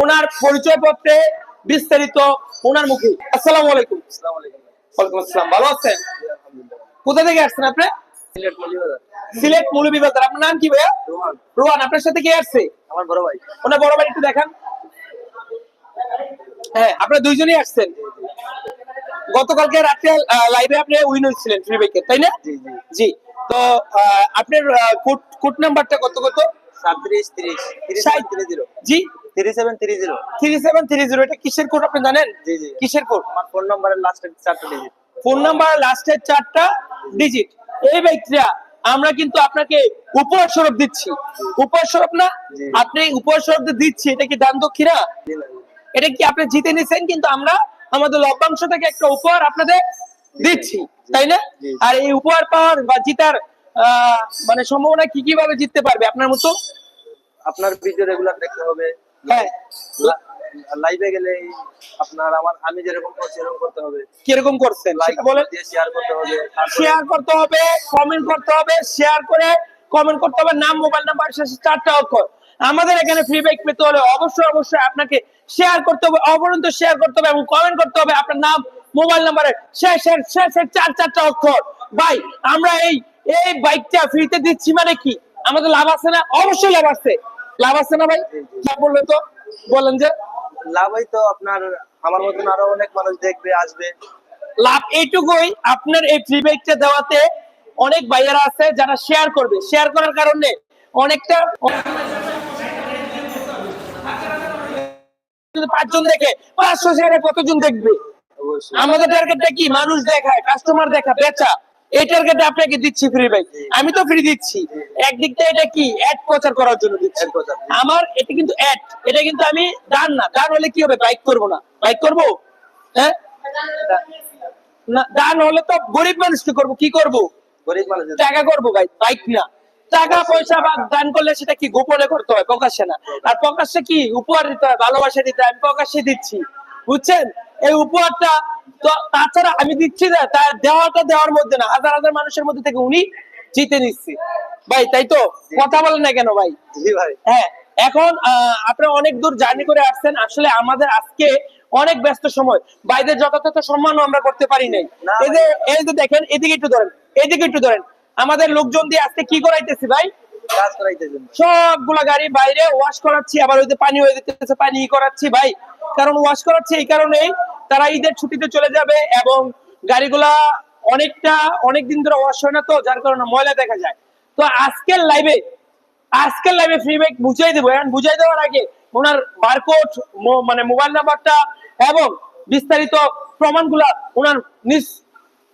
ওনার পরিচয় পত্রে বিস্তারিত ওনার মুখে। আসসালামু আলাইকুম। ওয়ালাইকুম আসসালাম। ভালো আছেন? কোথা থেকে আসছেন আপনি? সিলেট মৌলভীবাজার। আপনার নাম কি ভাইয়া? রোহান। আপনার সাথে কে আসছে? আমার বড় ভাই। ওনার বড় ভাই একটু দেখান। হ্যাঁ আপনারা দুইজনই আসছেন। গতকালকে রাত্রে লাইভে আপনি উইন হয়েছিলেন ফ্রি বাইকে তাই না? জি তো আপনার কোড কোড নাম্বারটা কত কত? সাতত্রিশ তিরিশ জি? Three seven three zero three seven three zero এটা কিসের কোড আপনি জানেন? জি জি। কিসের কোড আমার ফোন নাম্বারের লাস্ট চারটে ডিজিট ফোন নাম্বার লাস্টের চারটা ডিজিট এই বাইকটা আমরা কিন্তু আপনাকে উপহার স্বরূপ দিচ্ছি। উপহার স্বরূপ না আপনি উপহার স্বরূপ দিচ্ছি এটা কি দান দক্ষিণা? এটা কি আপনি জিতে নিছেন? কিন্তু আমরা আমাদের লভ্যাংশ থেকে একটা উপহার আপনাদের দিচ্ছি তাই না? আর এই উপহার পাওয়ার বা জিতার আহ, মানে সম্ভাবনা কি কীভাবে জিততে পারবে? আপনার মতো? আপনার ভিডিও রেগুলার দেখতে হবে। হ্যাঁ। লাইভে গেলে আপনার আমার আমি যেরকম করছি এরকম করতে হবে। কীরকম সেটা বলেন। শেয়ার করতে হবে শেয়ার করতে হবে কমেন্ট করতে হবে শেয়ার করে কমেন্ট করতে হবে। নাম মোবাইল নাম্বার শেষে চারটা অক্ষর। আমাদের এখানে ফ্রি বাইক পেতে হলে অবশ্যই অবশ্যই আপনাকে শেয়ার করতে হবে অপরন্ত শেয়ার করতে হবে এবং কমেন্ট করতে হবে আপনার নাম মোবাইল নাম্বারে শেষের শেষের চার চারটা অক্ষর। ভাই আমরা এই এই বাইকটা ফ্রিতে দিচ্ছি মানে কি? আমাদের লাভ আছে না? অবশ্যই লাভ আছে। লাভ আছে না ভাই? না বললে তো বলেন যে। লাভই তো আপনার আমার মতন আরও অনেক মানুষ দেখবে আসবে। লাভ এইটুকুই আপনার এই ফ্রি বাইকটা দেওয়াতে অনেক ভাইয়ারা আছে যারা শেয়ার করবে। শেয়ার করার কারণে অনেকটা পাঁচজন দেখে পাঁচশো শেয়ারে কতজন দেখবে? আমাদের টার্গেটটা কি? মানুষ দেখায় কাস্টমার দেখা বেচা। এই টার্গেটে আপনাকে দিচ্ছি ফ্রি বাইক আমি তো ফ্রি দিচ্ছি। একদিক থেকে এটা কি? অ্যাড প্রচার করার জন্য দিচ্ছি। আমার এটা কিন্তু অ্যাড এটা কিন্তু আমি দান না। দান হলে কি হবে? বাইক করব না। বাইক করব? হ্যাঁ? না দান হলে তো গরিব মানুষকে করব? কি করব? গরিব মানুষ টাকা করব ভাই বাইক না। টাকা পয়সা বা দান করলে সেটা কি গোপনে করতে হয়? প্রকাশ্যে না। আর প্রকাশ্যে কি? উপহার দিতে হয় ভালোবাসা দিতে হয়। আমি প্রকাশ্যে দিচ্ছি। বুঝছেন? এই উপহারটা তো তাছাড়া আমি দিচ্ছি না তার দেওয়াটা দেওয়ার মধ্যে না হাজার হাজার মানুষের মধ্যে থেকে উনি জিতে নিচ্ছি। ভাই তাই তো? কথা বলেন না কেন ভাই? হ্যাঁ এখন আপনারা অনেক দূর জার্নি করে আসছেন আসলে আমাদের আজকে অনেক ব্যস্ত সময়। বাইরের যথাযথ সম্মানও আমরা করতে পারি নাই। এই যে এই যে দেখেন এদিকে একটু ধরেন এদিকে একটু ধরেন। আমাদের লোকজন দিয়ে আজকে কি করাইতেছি ভাই? সবগুলা গাড়ি বাইরে ওয়াশ করাচ্ছি আবার ওই যে পানি হয়ে যেতেছে পানি করাচ্ছি ভাই। কারণ ওয়াশ করাচ্ছি এই কারণেই তারা ঈদের ছুটিতে চলে যাবে এবং গাড়িগুলা অনেকটা অনেক দিন ধরে ওয়াশ হয় না তো যার কারণে ময়লা দেখা যায়। তো আজকের লাইভে আজকের লাইভে ফ্রি বাইক বুঝাই দেবো। এখন বুঝাই দেওয়ার আগে ওনার বারকোড মানে মোবাইল নাম্বারটা এবং বিস্তারিত প্রমাণগুলা ওনার নিজ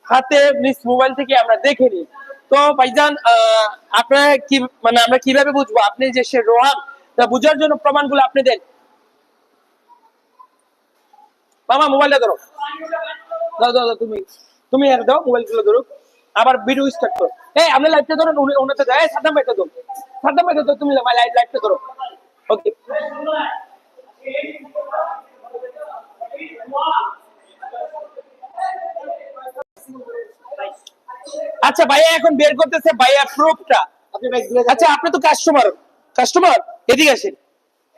হাতে নিজ মোবাইল থেকে আমরা দেখে নিই। তো ভাইজান আহ, আপনারা কি মানে আমরা কীভাবে বুঝব? আপনি যে সে রোহান তা বুঝার জন্য প্রমাণগুলো আপনি দেন। মামা মোবাইলটা ধরো। দাও দাও তুমি তুমি আর দাও মোবাইলগুলো ধরো আবার ভিডিও স্টার্ট করো। এই আপনি লাইভটা ধরুন উনি ওনাতে দেয় সাদ্দাম ভাইটা ধরো সাদ্দাম ভাইটা ধরো তুমি লাইভ লাইভটা ধরো। ওকে আচ্ছা ভাইয়া এখন বের করতেছে ভাইয়া প্রুফটা আচ্ছা আপনি তো কাস্টমার কাস্টমার এদিকে আসেন।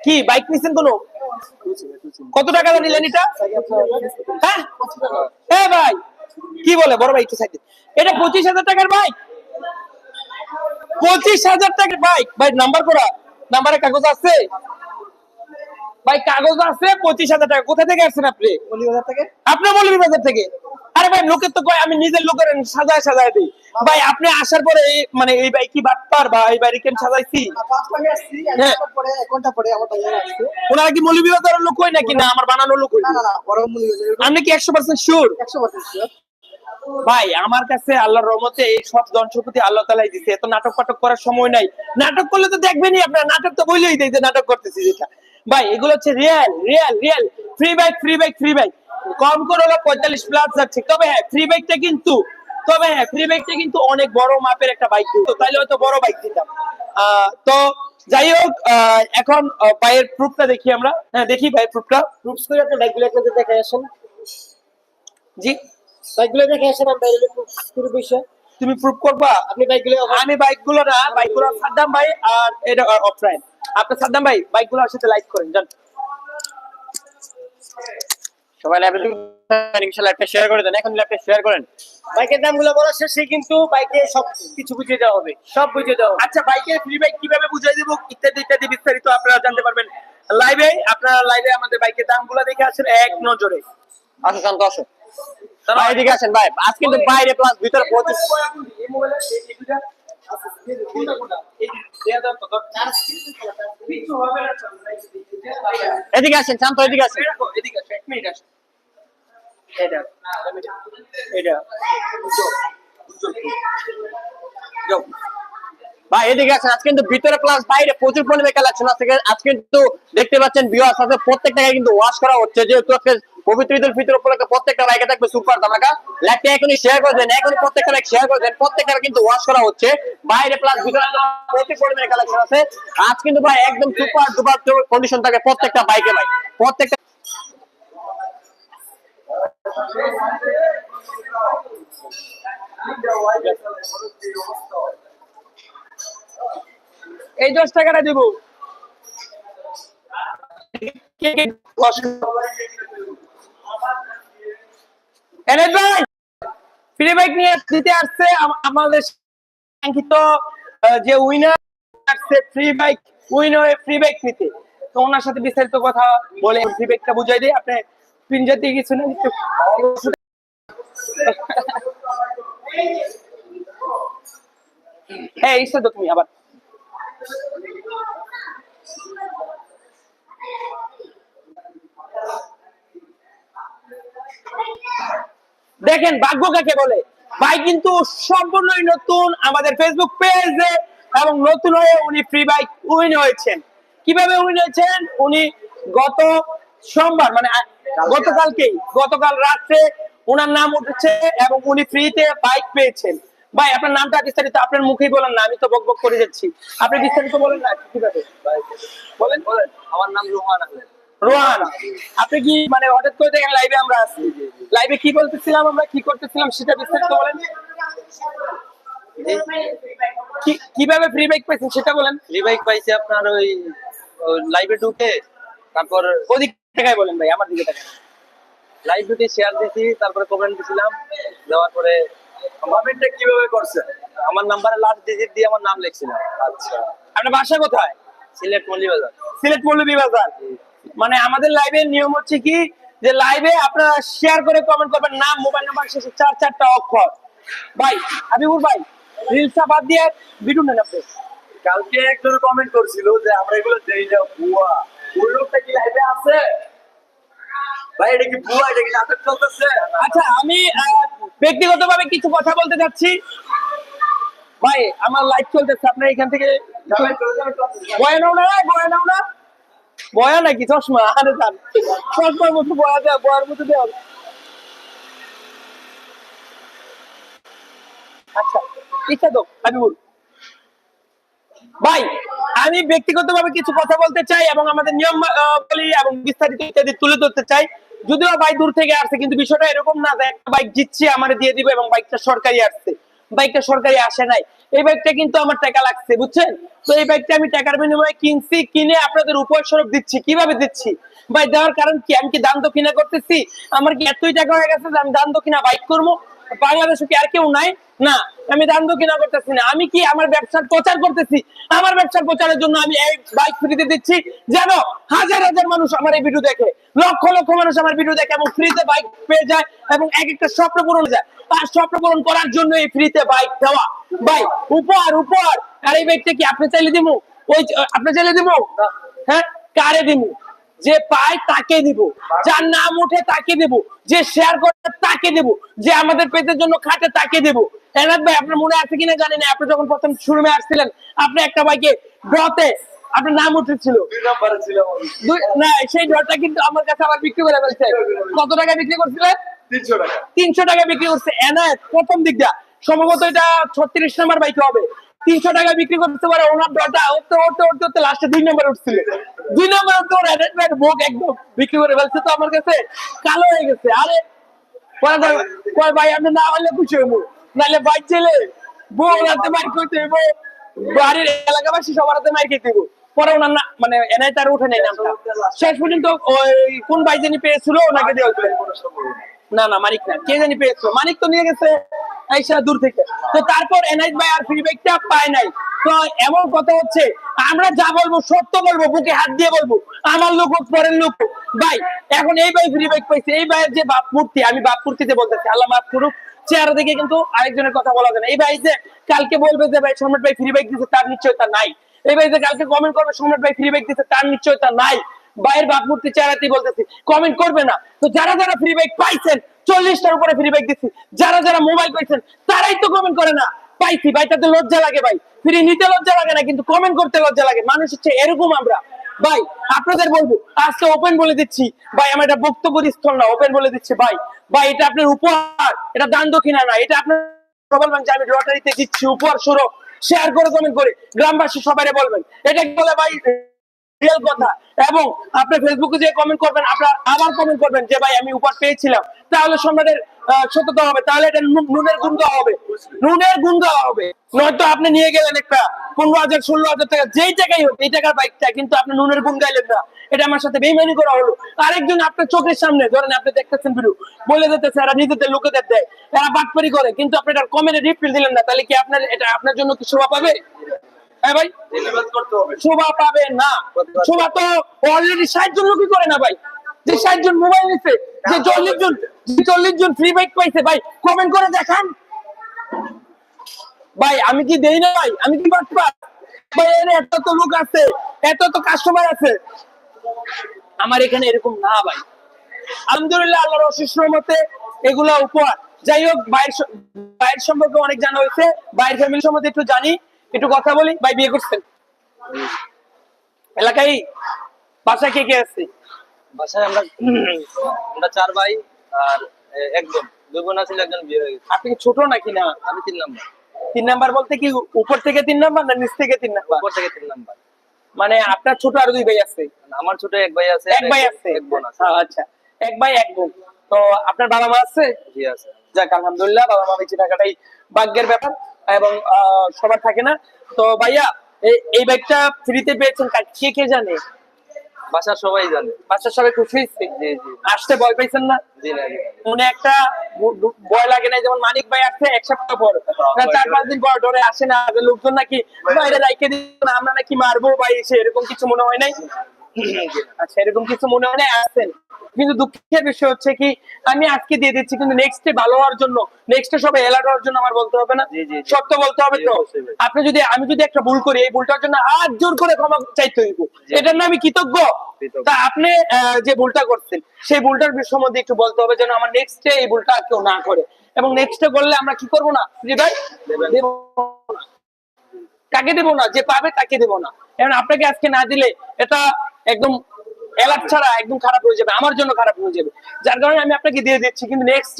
কি বাইক নিছেন কোনো? কত টাকা নিলেন এটা? হ্যাঁ? হ্যাঁ ভাই। কি বলে? বড় ভাই একটু সাইড এটা পঁচিশ হাজার টাকার বাইক পঁচিশ হাজার টাকার বাইক ভাই নাম্বার করা। নাম্বারে কাগজ আছে? ভাই কাগজ আছে পঁচিশ হাজার টাকা। কোথা থেকে আসছেন আপনি? মলিবাজার থেকে। আপনি বলবি বাজার থেকে। আরে ভাই লোকের তো কয় আমি নিজের লোকের সাজায় সাজায় দিই। ভাই আপনি আসার পরে এই মানে এই বাইক কি বাটপার বা এই বাইক কেন সাজাইছি? হ্যাঁ। পরে এক ঘণ্টা পরে আমার ভাইয়া আসছে ওনারা কি মৌলভী বাজারের লোক হয় নাকি না আমার বানানো লোক। মলিবাজার আপনি কি একশো পার্সেন্ট শিওর ভাই আমার কাছে আল্লাহর রহমতে এই সব যন্ত্রপাতি আল্লাহ তালাই দিছে। এত নাটক ফাটক করার সময় নাই। নাটক করলে তো দেখবেনই আপনার। নাটক তো বলেই দেয় যে নাটক করতেছি যেটা। ভাই এগুলো হচ্ছে real real real free bike free bike free bike কম করে হলো পঁয়তাল্লিশ প্লাস যাচ্ছে তবে হ্যাঁ ফ্রি বাইকটা কিন্তু তবে হ্যাঁ ফ্রি বাইকটা কিন্তু অনেক বড় মাপের একটা বাইক তো তাইলে হয়তো বড় বাইক দিতাম। তো যাই হোক এখন আহ, ভাইয়ের প্রুফটা দেখি আমরা। হ্যাঁ দেখি ভাইয়ের প্রুফটা প্রুফস করে আপনি বাইকগুলো একটু দেখে আসেন। জি। বাইকগুলো দেখে আসেন আমি বাইরে প্রুফস করে তুমি প্রুফ করবা? আপনি বাইকগুলো আমি বাইকগুলো না বাইকগুলো সাদ্দাম ভাই আর এটা অফলাইন আপনার সাদ্দাম ভাই বাইকগুলোর সাথে লাইক করেন জান। সবাই লাইভে ইনশাআল্লাহ লাইভটা শেয়ার করে দেন। এখন লাইভটা শেয়ার করেন। বাইকের দামগুলো বলার শেষে কিন্তু বাইকে সব কিছু বুঝিয়ে দেওয়া হবে। সব বুঝিয়ে দেওয়া আচ্ছা বাইকের ফ্রি বাইক কীভাবে বুঝাই দেবো? ইত্যাদি ইত্যাদি বিস্তারিত আপনারা জানতে পারবেন লাইভে আপনারা লাইভে আমাদের বাইকের দামগুলো দেখে আসেন এক নজরে। আসো শান্ত আসো ভাই এদিকে আসেন ভাই। আজ কিন্তু বাইরে প্লাস ভিতরে প্রচুর এদিকে আসেন, শান্ত, এদিকে আসেন। ভাই আজকে কিন্তু ভিতরে বাইরে প্রচুর পরিমাণে কালেকশন আছে। আজ কিন্তু দেখতে পাচ্ছেন বিয়ার সাথে প্রত্যেকটা গাড়ি কিন্তু ওয়াশ করা হচ্ছে। যেহেতু আজকে পবিত্র ঈদুল ফিতর উপলক্ষে প্রত্যেকটা বাইকে থাকবে সুপার ধামাকা। লাইকটা এখনই শেয়ার করে দেন এখনই প্রত্যেকটা বাইক শেয়ার করে দেন প্রত্যেকটা কিন্তু ওয়াশ করা হচ্ছে। বাইরে প্লাস ভিতরে প্রচুর পরিমাণে কালেকশন আছে। আজ কিন্তু ভাই একদম সুপার ডুপার কন্ডিশন থাকে প্রত্যেকটা বাইকে ভাই। প্রত্যেকটা এই দশ টাকাটা দিব। এনে ভাই ফ্রি বাইক নিয়ে দিতে আসছে আমাদের কাঙ্ক্ষিত যে উইনার আসছে ফ্রি বাইক উইন হয়ে ফ্রি বাইক নিতে। তো ওনার সাথে বিস্তারিত কথা বলে ফ্রি বাইকটা বুঝাই দিই। আপনি পিনজার দিয়ে কিছু না একটু হ্যাঁ এসে তো তুমি আবার। দেখেন ভাগ্য কাকে বলে? ভাই কিন্তু সম্পূর্ণই নতুন আমাদের ফেসবুক পেজে এবং নতুন হয়ে উনি ফ্রি বাইক উইন হয়েছেন। কীভাবে উইন হয়েছেন? উনি গত সোমবার মানে গতকালকেই, গতকাল রাত্রে ওনার নাম উঠেছে এবং উনি ফ্রিতে বাইক পেয়েছেন। ভাই, আপনার নামটা বিস্তারিত, আপনার মুখেই বলেন না, আমি তো বক বক করে যাচ্ছি। আপনি বিস্তারিত বলেন না, কীভাবে? বলেন বলেন। আমার নাম রোহান আহমেদ। রোহান আপনি কি মানে হঠাৎ করে দেখেন লাইভে আমরা আছি? লাইভে কি বলতেছিলাম আমরা কি করতেছিলাম সেটা বিস্তারিত বলেন। কীভাবে ফ্রি বাইক পাইছেন সেটা বলেন। ফ্রি বাইক পাইছি আপনার ওই লাইভে ঢুকে তারপর ওদিক টাকায় বলেন ভাই আমার দিকে লাইভ ঢুকে শেয়ার দিছি তারপরে কমেন্ট দিছিলাম দেওয়ার পরে কমেন্টটা কীভাবে করছে আমার নাম্বারে লাস্ট ডিজিট দিয়ে আমার নাম লিখছিলাম আচ্ছা। আপনার বাসা কোথায়? সিলেট মলিবাজার সিলেট মৌলভী বাজার মানে আমাদের লাইভের নিয়ম হচ্ছে কি? যে লাইভে আপনারা শেয়ার করে কমেন্ট করবেন নাম মোবাইল নাম্বার শেষে চার চারটা অক্ষর। ভাই হাবিবুর ভাই রিলসটা বাদ দিয়ে ভিডিও নেন আপনি। কালকে একজন কমেন্ট করছিল যে আমরা এগুলো দেই না বুয়া ওই লোকটা কি লাইভে আছে? ভাই এটা কি বুয়া এটা কি নাটক চলতেছে? আচ্ছা আমি ব্যক্তিগতভাবে কিছু কথা বলতে চাচ্ছি ভাই আমার লাইভ চলতেছে আপনার এখান থেকে বয়া নাও না বয়া নাও না। বয়া নাকি? চশমা? আরে যান চশমার মতো বয়া দেয়, বয়ার মতো দেওয়া আচ্ছা ইচ্ছা তো আমি বল ভাই, আমি ব্যক্তিগতভাবে কিছু কথা বলতে চাই এবং আমাদের নিয়ম এবং বিস্তারিত ইত্যাদি তুলে ধরতে চাই। যদিও ভাই দূর থেকে আসছে, কিন্তু বিষয়টা এরকম না যে একটা বাইক জিতছি, আমার দিয়ে দিবে এবং বাইকটা সরকারি আসছে। বাইকটা সরকারি আসে নাই। এই বাইকটা কিন্তু আমার টাকা লাগছে, বুঝছেন? তো এই বাইকটা আমি টাকার বিনিময়ে কিনছি, কিনে আপনাদের উপহার স্বরূপ দিচ্ছি। কীভাবে দিচ্ছি? ভাই, দেওয়ার কারণ কি? আমি কি দান দক্ষিণা করতেছি? আমার কি এতই টাকা হয়ে গেছে যে আমি দান দক্ষিণা বাইক করব? বাংলাদেশে কি আর কেউ নাই? না, আমি দান দক্ষিণা করতেছি না। আমি কি আমার ব্যবসার প্রচার করতেছি? আমার ব্যবসার প্রচারের জন্য আমি এই বাইক ফ্রিতে দিচ্ছি? যেন হাজার হাজার মানুষ আমার এই ভিডিও দেখে, লক্ষ লক্ষ মানুষ আমার ভিডিও দেখে এবং ফ্রিতে বাইক পেয়ে যায় এবং এক একটা স্বপ্ন পূরণ যায়। তার স্বপ্ন পূরণ করার জন্য এই ফ্রিতে বাইক দেওয়া ভাই আর এই কি আপনি চাইলে দিব ওই আপনি চাইলে দিব হ্যাঁ? কারে দিব যে পায় তাকে দিব। যার নাম উঠে তাকে দেব। যে শেয়ার করে তাকে দেব। যে আমাদের পেটের জন্য খাটে তাকে দেব। এনাদ ভাই আপনার মনে আছে কিনা জানি না। আপনি যখন প্রথম শুরুমে আসছিলেন আপনি একটা ভাইকে ড্রতে আপনার নাম উঠেছিল। না সেই ড্রটা কিন্তু আমার কাছে আবার বিক্রি করে ফেলছে। কত টাকা বিক্রি করছিলেন? তিনশো টাকা। তিনশো টাকা বিক্রি করছে। এনায়েত প্রথম দিকটা। সম্ভবত এটা ছত্রিশ নাম্বার বাইক হবে। তিনশো টাকা বিক্রি করতে পারে ওনার ডটা উঠতে উঠতে উঠতে উঠতে লাস্টে দুই নম্বর উঠছিল। দুই নম্বর উঠতে ওর মুখ একদম বিক্রি করে ফেলছে তো আমার কাছে। কালো হয়ে গেছে। আরে ভাই আপনি না হলে খুশি নাহলে বাইক ছেলে, বউ রাতে মার করতে হইব। বাড়ির এলাকাবাসী সবার হাতে মার খেতে পরে ওনার না- মানে এনআই তার উঠে নেই নামটা। শেষ পর্যন্ত ওই কোন ভাই জানি পেয়েছিল, ওনাকে দেওয়া। না না, মানিক না, কে জানি পেয়েছিল মানিক তো নিয়ে গেছে, আইসা দূর থেকে। তো তারপর এনআইট ভাই আর ফিডব্যাকটা পায় নাই। তো এমন কথা হচ্ছে, আমরা যা বলব, সত্য বলব, বুকে হাত দিয়ে বলব। আমার লোক হোক, পরের লোক। ভাই, এখন এই ভাই ফিডব্যাক পাইছে, এই ভাইয়ের যে বাপ মূর্তি, আমি বাপ মূর্তিতে বলতেছি, আল্লাহ মাফ করুক, চেহারা দেখে কিন্তু আরেকজনের কথা বলা যায় না। এই ভাই যে কালকে বলবে যে, ভাই, সম্রাট ভাই ফিডব্যাক দিচ্ছে তার নিশ্চয়তা নাই। এই ভাই যে কালকে কমেন্ট করবে, সম্রাট ভাই ফিডব্যাক দিচ্ছে তার নিশ্চয়তা নাই। ভাইয়ের বাপ মূর্তি চেহারাতেই বলতেছি কমেন্ট করবে না। তো যারা যারা ফ্রি বাইক পাইছেন, চল্লিশটার উপরে ফ্রি বাইক দিচ্ছি যারা যারা মোবাইল পাইছেন, তারাই তো কমেন্ট করে না। পাইছি, ভাই, তাতে লজ্জা লাগে, ভাই। ফ্রি নিতে লজ্জা লাগে না, কিন্তু কমেন্ট করতে লজ্জা লাগে। মানুষ হচ্ছে এরকম আমরা। ভাই, আপনাদের বলব, আজকে ওপেন বলে দিচ্ছি। ভাই, আমার এটা বক্তব্য স্থল না ওপেন বলে দিচ্ছি, ভাই। ভাই, এটা আপনার উপহার। এটা দান দক্ষিণা না, এটা আপনার বলবেন যে আমি লটারিতে দিচ্ছি উপহার স্বরূপ। শেয়ার করে কমেন্ট করে। গ্রামবাসী সবাই বলবেন। এটা বলে, ভাই? রিয়েল কথা। এবং আপনি ফেসবুকে যে কমেন্ট করবেন, আপনার আবার কমেন্ট করবেন যে, ভাই, আমি উপহার পেয়েছিলাম। তাহলে সম্রাটের সত্যতা হবে। তাহলে এটা নুনের হবে। নুনের হবে। নয়তো আপনি নিয়ে গেলেন একটা পনেরো হাজার, ষোলো হাজার টাকা, যেই টাকাই হোক, এই টাকার বাইকটা, কিন্তু আপনি নুনের না। এটা আমার সাথে বেইমানি করা হলো। আরেকজন আপনার চোখের সামনে, ধরেন আপনি দেখতেছেন ভিডিও, বলে যেতেছে এরা নিজেদের লোকেদের দেয়, এরা বাটপারি করে। কিন্তু আপনি এটা কমেন্টে রিপ্লাই দিলেন না। তাহলে কি আপনার, এটা আপনার জন্য কি শোভা পাবে? হ্যাঁ ভাই। শোভা পাবে না। শোভা তো অলরেডি ষাট জন লোকই করে না ভাই। যে ষাট জন মোবাইল নিচ্ছে যে চল্লিশ জন যে চল্লিশ জন ফ্রি বাইক পাইছে ভাই কমেন্ট করে দেখান। ভাই আমি কি দেই না ভাই? আমি কি বাটপা ভাই এত তো লোক আছে এত তো কাস্টমার আছে। আমার এখানে এরকম না ভাই। আলহামদুলিল্লাহ আল্লাহর অশেষ রহমতে এগুলা উপহার। যাই হোক বাইরের স- বাইরের সম্পর্কে অনেক জানা হয়েছে। বাইরের ফ্যামিলি সম্বন্ধে একটু জানি। একটু কথা বলি? ভাই বিয়ে করছেন? এলাকায় বাসায় কে কে আছে? বাসায় আমরা আমরা চার ভাই আর এ, এক দুই বোন আছে একজন বিয়ে হয়ে গেছে। আপনি ছোট নাকি না? আমি তিন নাম্বার। তিন নাম্বার বলতে কি উপর থেকে তিন নাম্বার না নিচ থেকে তিন নাম্বার? উপর থেকে তিন নাম্বার। মানে আপনার ছোট আর দুই ভাই আছে? আমার ছোট এক ভাই আছে এক ভাই আছে? এক বোন আছে। আচ্ছা এক ভাই এক বোন। তো আপনার বাবা মা আছে? জি আছে। যাক আলহামদুলিল্লাহ বাবা মা বেঁচে থাকাটাই ভাগ্যের ব্যাপার। এবং সবার থাকে না। তো ভাইয়া এই- বাইকটা ফ্রিতে পেয়েছেন কা- কে কে জানে? বাসার সবাই জানে। বাচ্চার সবাই খুশি? জি জি। আসতে ভয় পাইছেন না? জি না মনে একটা ভয় লাগে না যেমন মানিক ভাই আসছে এক সপ্তাহ পর। চার পাঁচ দিন পর ধরে আসে না লোকজন নাকি বাইরে রাইকে দিন আমরা নাকি মারবো বা এসে এরকম কিছু মনে হয় নাই? আচ্ছা এরকম কিছু মনে হয় না? আসছেন কিন্তু দুঃখের বিষয় হচ্ছে কি আমি আজকে দিয়ে দিচ্ছি কিন্তু নেক্সট ভালো হওয়ার জন্য নেক্সট সবাই এলার্ট হওয়ার জন্য আমার বলতে হবে না। সত্য বলতে হবে তো? আপনি যদি আমি যদি একটা ভুল করি এই ভুলটার জন্য হাত জোর করে ক্ষমা চাইতে হইব। এটার নামে কৃতজ্ঞ? কৃতজ্ঞ। তা আপনি যে ভুলটা করছেন সেই ভুলটার সম্বন্ধে একটু বলতে হবে যেন আমার নেক্সটে এই ভুলটা কেউ না করে। এবং নেক্সটে করলে আমরা কি করব না? জি ভাই? না। কাকে দেব না? যে পাবে তাকে দেব না। এখন আপনাকে আজকে না দিলে এটা একদম এলাক ছাড়া একদম খারাপ হয়ে যাবে, আমার জন্য খারাপ হয়ে যাবে। যার কারণে আমি আপনাকে দিয়ে দিচ্ছি, কিন্তু নেক্সট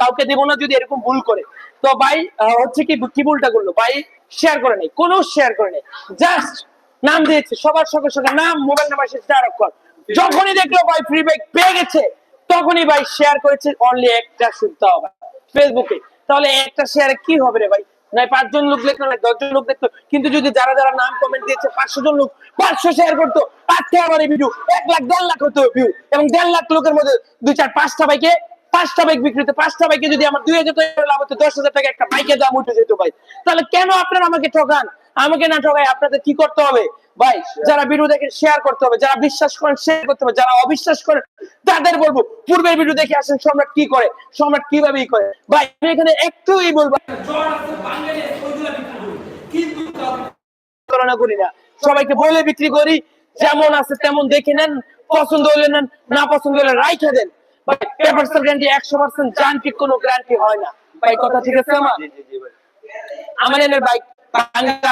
কাউকে দেব না যদি এরকম ভুল করে। তো ভাই হচ্ছে কি কি ভুলটা করল? ভাই শেয়ার করে নেই, কোনো শেয়ার করে নেই। জাস্ট নাম দিয়েছে, সবার সঙ্গে সঙ্গে নাম মোবাইল নাম্বার সে চার অক্ষর যখনই দেখল ভাই ফ্রি ব্যাগ পেয়ে গেছে, তখনই ভাই শেয়ার করেছে অনলি একটা শুনতে হবে। ফেসবুকে তাহলে একটা শেয়ারে কি হবে রে ভাই? নাই পাঁচজন লোক দশজন লোক দেখল। কিন্তু যদি যারা যারা নাম কমেন্ট দিয়েছে পাঁচশো জন লোক, পাঁচশো শেয়ার করতো আমার ভিডিও এক লাখ, দেড় লাখ হতো ভিউ এবং দেড় লাখ লোকের মধ্যে দুই চার, পাঁচটা বাইকে পাঁচটা বাইক পাঁচটা বাইকে যদি আমার দুই হাজার টাকা লাভ হতো, দশ হাজার টাকা একটা দাম উঠে যেত ভাই। তাহলে কেন আপনারা আমাকে ঠকান? আমাকে না ঠকাই আপনাদের কি করতে হবে? ভাই, যারা ভিডিও দেখে শেয়ার করতে হবে, যারা বিশ্বাস করেন শেয়ার করতে হবে, যারা অবিশ্বাস করেন, তাদের বলব, পূর্বের ভিডিও দেখে আসেন, সম্রাট কি করে, সম্রাট কীভাবে করে। ভাই, আমি এখানে একটুই বলব। তুলনা করি না। সবাইকে বলে বিক্রি করি যেমন আছে তেমন দেখে নেন পছন্দ হলে নেন না পছন্দ হলে রাইখে দেন। ভাই পেপারসের গ্যারান্টি একশো পার্সেন্ট যান্ত্রিক কোনো গ্যারান্টি হয় না। ভাই কথা ঠিক আছে আমার? জি জি জি ভাই। আমার এনের বাইক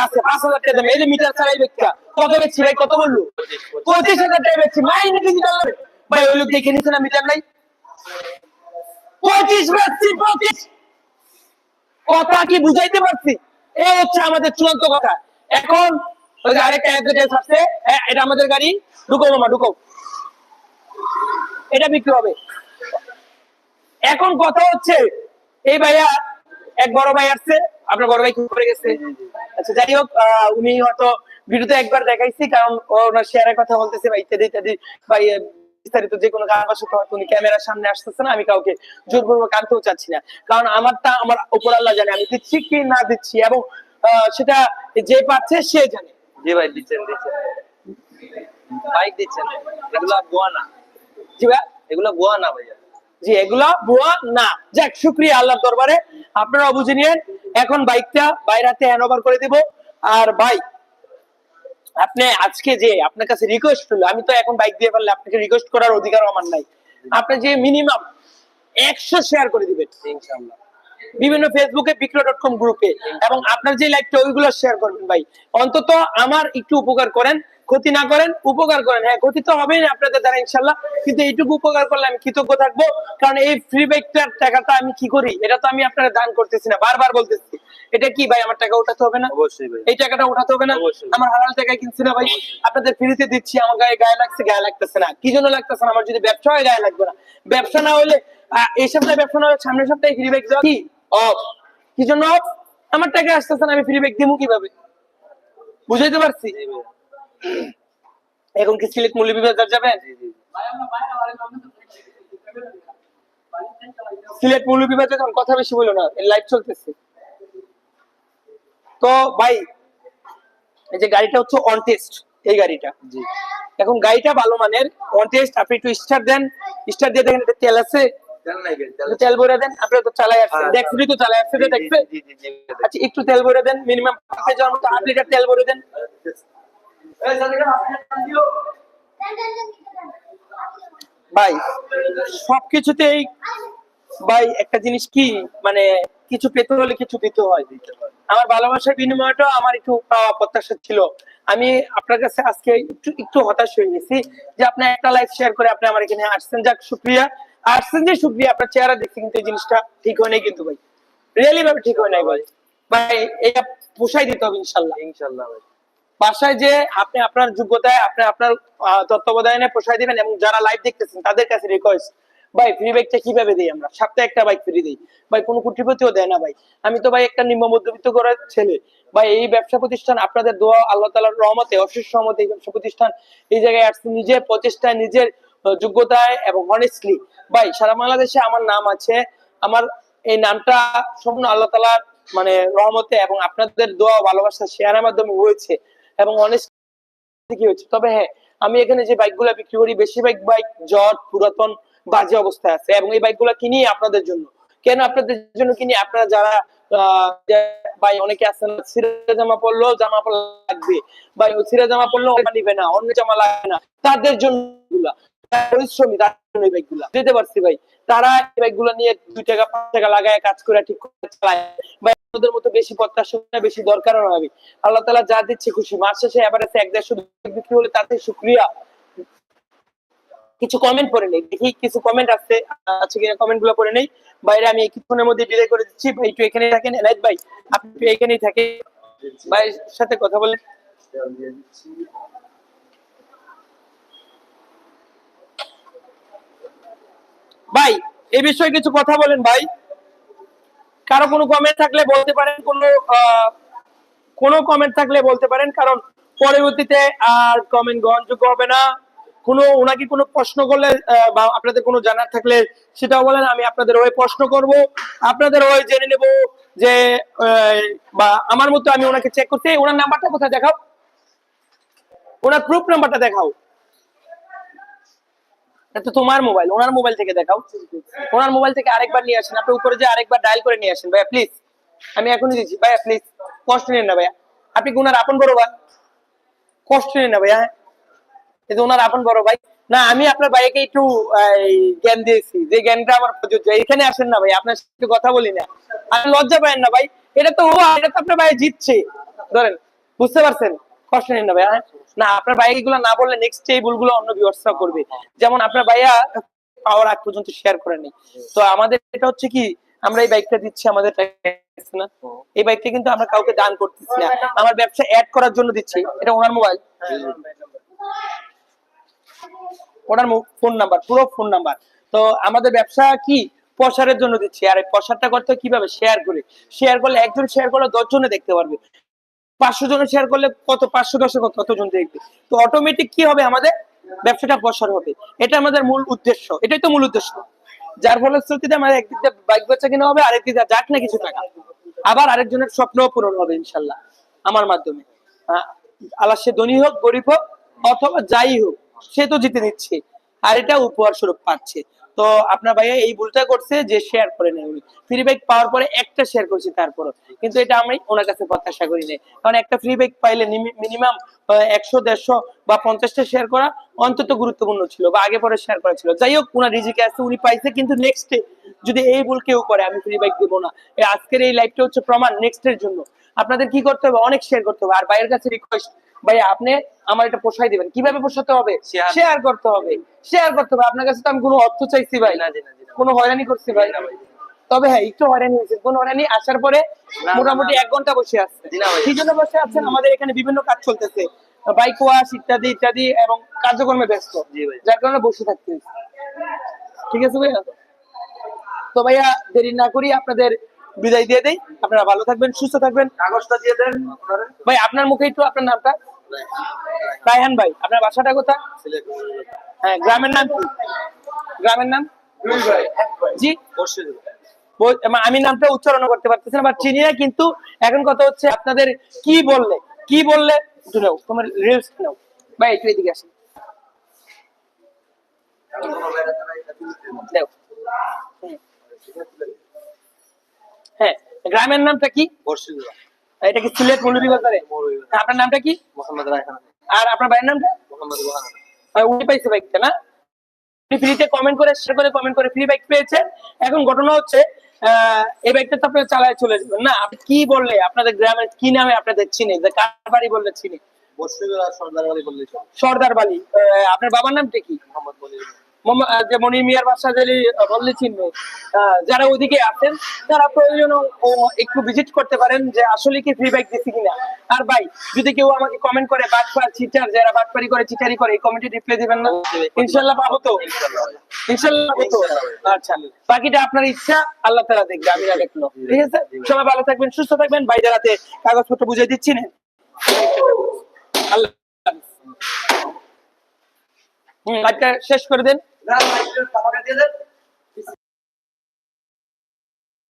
আছে পাঁচ হাজার টাকা দাম এই যে মিটার ছাড়াই বেচটা কত বেচছি ভাই কত বলল? পঁচিশ হাজার টাকা বেচছি মাইনে ডিজিটাল ভাই ওই লোক দেখে নিচ্ছে না মিটার নাই? পঁচিশ বেচছি পঁচিশ। কথা কি বুঝাইতে পারছি? এই হচ্ছে আমাদের চূড়ান্ত কথা। এখন ওই যে আরেকটা অ্যাডভার্টাইজ আছে হ্যাঁ, এটা আমাদের গাড়ি। ঢুকো মামা ঢুকো এটা বিক্রি হবে। এখন কথা হচ্ছে এই ভাইয়া এক বড় ভাই আসছে আপনার বড় ভাই কি করে গেছে? আচ্ছা যাই হোক উনি হয়তো ভিডিওতে একবার দেখাইছি কারণ ওনার শেয়ারের কথা বলতেছে বা ইত্যাদি ইত্যাদি। ইয়ে বিস্তারিত যে কোনো কারণ বশত হয়তো উনি ক্যামেরার সামনে আসতেছে না আমি কাউকে জোরপূর্বক আনতেও চাচ্ছি না। কারণ আমারটা আমার উপর আল্লাহ জানে আমি দিচ্ছি কি না দিচ্ছি এবং সেটা যে পাচ্ছে সে জানে। জি ভাই দিচ্ছেন দিচ্ছেন। বাইক দিচ্ছেন। এগুলো না। জি ভাইয়া এগুলো না ভাইয়া। জি এগুলা বুয়া না। যাক শুক্রিয়া আল্লাহর দরবারে। আপনারা বুঝে নিয়েন এখন বাইকটা বাইরাতে হ্যান্ড ওভার করে দিব। আর ভাই আপনি আজকে যে আপনার কাছে রিকোয়েস্ট হলো আমি তো এখন বাইক দিয়ে পারলে আপনাকে রিকোয়েস্ট করার অধিকার আমার নাই। আপনি যে মিনিমাম একশো শেয়ার করে দিবেন। ইনশাআল্লাহ। বিভিন্ন ফেসবুকে বিক্রয় ডট কম গ্রুপে এবং আপনার যে লাইকটা ওইগুলো শেয়ার করবেন ভাই। অন্তত আমার একটু উপকার করেন ক্ষতি না করেন উপকার করেন। হ্যাঁ ক্ষতি তো হবেই না আপনাদের দ্বারা ইনশাল্লাহ কিন্তু এইটুকু উপকার করলে আমি কৃতজ্ঞ থাকব। কারণ এই ফ্রি বাইকটার টাকাটা আমি কি করি? এটা তো আমি আপনারা দান করতেছি না। বারবার বলতেছি। এটা কি ভাই আমার টাকা উঠাতে হবে না? অবশ্যই এই টাকাটা উঠাতে হবে না। আমার হালাল টাকায় কিনছি না ভাই। আপনাদের ফ্রিতে দিচ্ছি। আমার গায়ে গায়ে লাগছে গায়ে লাগতেছে না। কি জন্য লাগতেছে না? আমার যদি ব্যবসা হয় গায়ে লাগবে না। ব্যবসা না হলে এই সপ্তাহে ব্যবসা না সামনের সপ্তাহে ফ্রি ব্যাগ দেওয়া। কি? অফ কি জন্য off? আমার টাকা আসতেছে না আমি ফ্রি ব্যাগ দিব কীভাবে? বুঝাইতে পারছি? এখন কি যাবেন? সিলেট কথা বেশি বলো না লাইভ চলতেছে। তো ভাই এই যে গাড়িটা হচ্ছে অন টেস্ট এই গাড়িটা। জি। এখন গাড়িটা ভালো মানের অন টেস্ট আপনি একটু স্টার দেন। স্টার্ট দিয়ে দেখেন এটা তেল আছে। তেল ভরে দেন আপনি তো চালাই হ্যাঁ, দেখছি তো চালাই আসছে জি আচ্ছা একটু তেল ভরে দেন মিনিমাম পাঁচ যাওয়ার মতো আট লিটার তেল ভরে দেন। ভাই সবকিছুতেই ভাই একটা জিনিস কি মানে কিছু পেতে হলে কিছু দিতে হয়। আমার ভালোবাসার বিনিময়টা আমার একটু পাওয়া প্রত্যাশা ছিল। আমি আপনার কাছে আজকে একটু একটু হতাশ হয়ে গেছি যে আপনি একটা লাইফ শেয়ার করে আপনি আমার এখানে আসছেন। যাক শুক্রিয়া। আসছেন যে শুক্রিয়া আপনার চেহারা দেখছি কিন্তু জিনিসটা ঠিক হয় নাই কিন্তু ভাই। রিয়েলি ভাবে ঠিক হয় নাই ভাই। ভাই এটা পোষাই দিতে হবে ইনশাল্লাহ। ইনশাআল্লাহ ভাই। বাসায় যে আপনি আপনার যোগ্যতায় আপনি আপনার তত্ত্বাবধানে পোষায় দিবেন এবং যারা লাইভ দেখতেছেন তাদের কাছে রিকোয়েস্ট ভাই ফ্রি বাইকটা কীভাবে দিই আমরা? সপ্তাহে একটা বাইক ফ্রি দিই। ভাই কোনো কোটিপতিও দেয় না ভাই। আমি তো ভাই একটা নিম্ন মধ্যবিত্ত করার ছেলে। ভাই এই ব্যবসা প্রতিষ্ঠান আপনাদের দোয়া আল্লাহ তালার রহমতে অশেষ রহমতে এই ব্যবসা প্রতিষ্ঠান এই জায়গায় আসছে। নিজের প্রচেষ্টায় নিজের যোগ্যতায় এবং অনেস্টলি ভাই, সারা বাংলাদেশে আমার নাম আছে। আমার এই নামটা সম্পূর্ণ আল্লাহ তালার মানে রহমতে এবং আপনাদের দোয়া ভালোবাসা শেয়ারের মাধ্যমে হয়েছে এবং অনেস্ট কি হচ্ছে তবে হ্যাঁ আমি এখানে যে বাইকগুলো বিক্রি করি, বেশিরভাগ বাইক জট, পুরাতন, বাজে অবস্থায় আছে এবং এই বাইকগুলো কিনি আপনাদের জন্য। কেন আপনাদের জন্য কিনি? আপনারা যারা ভাই, অনেকে আছেন সিরা জামা পড়লেও জামা পড়া লাগবে। ভাই সিরা জামা পড়লেও নিবে না, অন্য জামা লাগবে না। তাদের জন্য পরিশ্রমী পারছি ভাই। তারা এই বাইকগুলো নিয়ে দুই টাকা, পাঁচ টাকা লাগায়, কাজ করে, ঠিক করে চালায়। মতো বেশি বেশি দরকারও না ভাই। আল্লাহ তালা যা দিচ্ছে খুশি। মাস শেষে এক দেড়শো বিক্রি হলে তাতে শুক্রিয়া। কিছু কমেন্ট পড়ে নেই। দেখি কিছু কমেন্ট আসছে আছে কিনা কমেন্টগুলো পড়ে নেই। বাইরে আমি কিছুক্ষণের মধ্যে বিদায় করে দিচ্ছি। ভাই, একটু এখানে থাকেন। এনায়ত ভাই, আপনি একটু এখানেই থাকেন। ভাইয়ের সাথে কথা বলে তেল দিয়ে দিচ্ছি ভাই, এই বিষয়ে কিছু কথা বলেন ভাই। কারও কোনো কমেন্ট থাকলে বলতে পারেন, কোনো কোনো কমেন্ট থাকলে বলতে পারেন, কারণ পরবর্তীতে আর কমেন্ট গ্রহণযোগ্য হবে না। কোনো, ওনাকে কোনো প্রশ্ন করলে বা আপনাদের কোনো জানার থাকলে সেটাও বলেন, আমি আপনাদের ওই প্রশ্ন করব। আপনাদের ওই জেনে নেব যে বা আমার মতো আমি ওনাকে চেক করতে ওনার নাম্বারটা কোথায় দেখাও? ওনার প্রুফ নাম্বারটা দেখাও। তো তোমার মোবাইল ওনার মোবাইল থেকে দেখাও। ওনার মোবাইল থেকে আরেকবার নিয়ে আসেন। আপনি উপরে যে আরেকবার ডায়াল করে নিয়ে আসেন, ভাইয়া প্লিজ আমি এখনই দিচ্ছি। ভাইয়া প্লিজ কষ্ট নেন না, ভাইয়া। আপনি কি ওনার আপন বড় ভাই? কষ্ট নেন না, ভাইয়া। যে ওনার আপন বড় ভাই। না, আমি আপনার ভাইকে একটু জ্ঞান দিয়েছি। যে জ্ঞানটা আমার প্রযোজ্য। এখানে আসেন না ভাই আপনার সাথে কথা বলি না। আর লজ্জা পাবেন না, ভাই। এটা তো ও, এটা তো আপনার ভাই জিতছে। ধরেন, বুঝতে পারছেন? কষ্ট নেন ভাইয়া? না, আপনার ভাই এগুলো না বললে নেক্সট এই ভুলগুলো অন্য করবে। যেমন আপনার ভাইয়া পাওয়ার আগ পর্যন্ত শেয়ার তো আমাদের এটা হচ্ছে কি, আমরা এই বাইকটা দিচ্ছি আমাদের না? এই বাইকটা কিন্তু আমরা কাউকে দান করতেছি না। আমার ব্যবসা অ্যাড করার জন্য দিচ্ছি। এটা ওনার মোবাইল ওনার ফোন নাম্বার পুরো ফোন নাম্বার তো আমাদের ব্যবসা কি, প্রসারের জন্য দিচ্ছি। আর এই প্রসারটা করতে কীভাবে? শেয়ার করে। শেয়ার করলে, একজন শেয়ার করলে দশ জনে দেখতে পারবে। পাঁচশো জন শেয়ার করলে কত? পাঁচশো, দশে কত? কতজন দেখবে? তো অটোমেটিক কি হবে? আমাদের ব্যবসাটা প্রসার হবে। এটা আমাদের মূল উদ্দেশ্য। এটাই তো মূল উদ্দেশ্য। যার ফলশ্রুতিতে আমাদের একদিক দিয়ে বাইক বেচা কিনা হবে, আরেক দিক দিয়ে যাক না কিছু টাকা। আবার আরেকজনের স্বপ্ন পূরণ হবে, ইনশাল্লাহ, আমার মাধ্যমে। আল্লাহ সে ধনী হোক, গরিব হোক, অথবা যাই হোক, সে তো জিতে নিচ্ছে। আর এটা উপহার স্বরূপ পাচ্ছে। তো আপনার ভাইয়া এই ভুলটা করছে যে শেয়ার করে নেয় উনি। ফ্রি বাইক পাওয়ার পরে একটা শেয়ার করছি তারপরও। কিন্তু এটা আমি ওনার কাছে প্রত্যাশা করি নাই। কারণ একটা ফ্রি বাইক পাইলে মিনিমাম একশো, দেড়শো বা পঞ্চাশটা শেয়ার করা অন্তত গুরুত্বপূর্ণ ছিল বা আগে পরে শেয়ার করা ছিল। যাই হোক ওনার রিজিকে আছে, উনি পাইছে, কিন্তু নেক্সট যদি এই ভুল কেউ করে, আমি ফ্রি বাইক দেবো না। আজকের এই লাইভটা হচ্ছে প্রমাণ নেক্সট এর জন্য। আপনাদের কি করতে হবে? অনেক শেয়ার করতে হবে। আর ভাইয়ের কাছে রিকোয়েস্ট ভাই আপনি আমার এটা পোষাই দিবেন। কীভাবে পোষাতে হবে? শেয়ার করতে হবে। শেয়ার করতে হবে। আপনার কাছে তো আমি কোনো অর্থ চাইছি ভাই। কোনো হয়রানি করছি ভাই। তবে হ্যাঁ একটু হয়রানি হয়েছে। কোন হয়রানি আসার পরে মোটামুটি এক ঘণ্টা বসে আসছে কি জন্য বসে আছেন। আমাদের এখানে বিভিন্ন কাজ চলতেছে। বাইক ওয়াশ ইত্যাদি ইত্যাদি এবং কার্যক্রমে ব্যস্ত। যার কারণে বসে থাকতে ঠিক আছে ভাইয়া? তো ভাইয়া দেরি না করি আপনাদের বিদায় দিয়ে দেই। আপনারা ভালো থাকবেন সুস্থ থাকবেন। কাগজটা দিয়ে দেন ভাই আপনার মুখে একটু আপনার নামটা? রায়হান ভাই আপনার বাসাটা কোথায়? হ্যাঁ গ্রামের নাম কি? গ্রামের নাম? জি? আমা- নামটা উচ্চারণ করতে পারতেছি না বা চিনি না কিন্তু এখন কথা হচ্ছে আপনাদের কি বললে? কি বললে? একটু নাও তোমার রিলস নাও। ভাই একটু এদিকে আসেন। হ্যাঁ গ্রামের নামটা কি? এটা কি সিলেট মৌলভীবাজারে? হ্যাঁ, আপনার নামটা কি? মোহাম্মদ আর আপনার ভাইয়ের নামটা? মোহাম্মদ উনি পাইছে বাইকটা না? ফ্রিতে কমেন্ট করে শেয়ার করে কমেন্ট করে ফ্রি বাইক পেয়েছেন। এখন ঘটনা হচ্ছে আহ, এই বাইকটা তো আপনারা চালায় চলে যাবেন না। আপনি কি বললে? আপনাদের গ্রামের কি নামে আপনাদের চিনি? যে কার বাড়ি বললে চিনি? সর্দার বাড়ি বললেই সর্দার বালি আপনার বাবার নামটা কি? মোহাম্মদ আহ, যে মনির মিয়ার বাসা চিনবে যারা ওইদিকে আছেন তারা প্রয়োজন একটু ভিজিট করতে পারেন যে আসলে কি ফ্রি বাইক দিচ্ছি কিনা। আর ভাই যদি কেউ আমাকে কমেন্ট করে বাটপার চিটার যারা বাটপারি করে চিটারি করে এই কমেন্টে রিপ্লাই দিবেন না? ইনশাল্লাহ পাবো তো। ইনশাল্লাহ। পাবো তো। আচ্ছা বাকিটা আপনার ইচ্ছা আল্লাহ তারা দেখবে আমি না দেখল ঠিক আছে? সবাই ভালো থাকবেন সুস্থ থাকবেন। ভাইদের হাতে কাগজপত্র বুঝিয়ে দিচ্ছি। না আল্লাহ হাফেজ। হুম লাইভটা শেষ করে আমাকে দিয়ে দেন।